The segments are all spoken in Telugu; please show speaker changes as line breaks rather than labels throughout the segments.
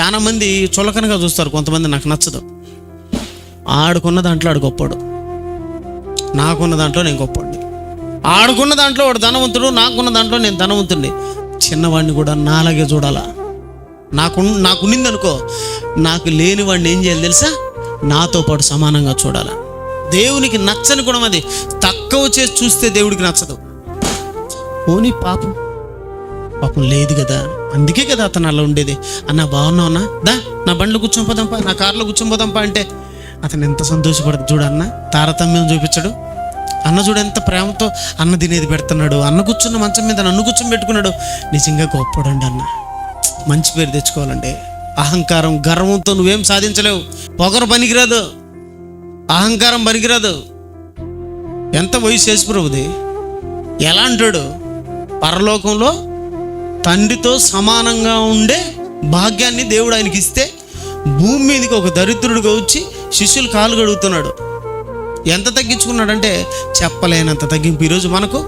చాలా మంది చులకనగా చూస్తారు కొంతమంది నాకు నచ్చదు. ఆడుకున్న దాంట్లో ఆడు గొప్పడు నాకున్న దాంట్లో నేను గొప్పండి ఆడుకున్న దాంట్లో వాడు ధనవంతుడు నాకున్న దాంట్లో నేను ధనవంతుడిని. చిన్నవాడిని కూడా నాలాగే చూడాలా? నాకు నాకున్నింది అనుకో నాకు లేని వాడిని ఏం చేయాలి తెలుసా? నాతో పాటు సమానంగా చూడాలా? దేవునికి నచ్చని గుణం అది. తక్కువ చేసి చూస్తే దేవుడికి నచ్చదు. ఓని పాపం. పాపం లేదు కదా. అందుకే కదా అతను అలా ఉండేది. అన్న బాగున్నావునా దా నా బండ్లో కూర్చొని పోదాంపా నా కార్లో కూర్చొని పోదాంపా అంటే అతను ఎంత సంతోషపడదు అన్న. తారతమ్యం చూపించడు. అన్న చూడు ఎంత ప్రేమతో అన్న తినేది పెడుతున్నాడు. అన్న కూర్చున్న మంచం మీద నన్ను కూర్చొని పెట్టుకున్నాడు. నిజంగా గొప్పడండి అన్న. మంచి పేరు తెచ్చుకోవాలండి అహంకారం గర్వంతో నువ్వేం సాధించలేవు. పొగరు పనికిరాదు. అహంకారం పనికిరాదు. ఎంత వయసు చేసి ప్రభుది ఎలా అంటాడు? పరలోకంలో తండ్రితో సమానంగా ఉండే భాగ్యాన్ని దేవుడు ఆయనకి ఇస్తే భూమి మీదకి ఒక దరిద్రుడిగా వచ్చి శిష్యులు కాలు గడుగుతున్నాడు ఎంత తగ్గించుకున్నాడంటే చెప్పలేనంత తగ్గింపు ఈరోజు మనకు.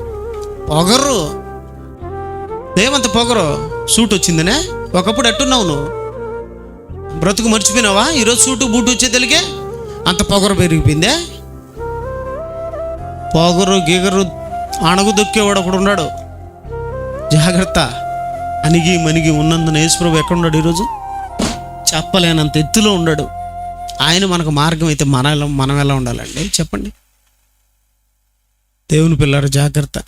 పొగరు. ఏమంత పొగరు. సూట్ వచ్చిందనే? ఒకప్పుడు ఎట్టున్నావు నువ్వు? బ్రతుకు మర్చిపోయినావా? ఈరోజు సూటు బూటు వచ్చే అంత పొగరు పెరిగిపోయిందే? పొగరు గిగరు అణగు దొక్కేవాడు ఒకడు ఉన్నాడు. జాగ్రత్త. అణిగి మణిగి ఉన్నందున యేసుప్రభు ఎక్కడున్నాడు ఈరోజు? చెప్పలేనంత ఎత్తులో ఉన్నాడు. ఆయన మనకు మార్గం అయితే మన మనం ఎలా ఉండాలండి? చెప్పండి. దేవుని పిల్లలు జాగ్రత్త.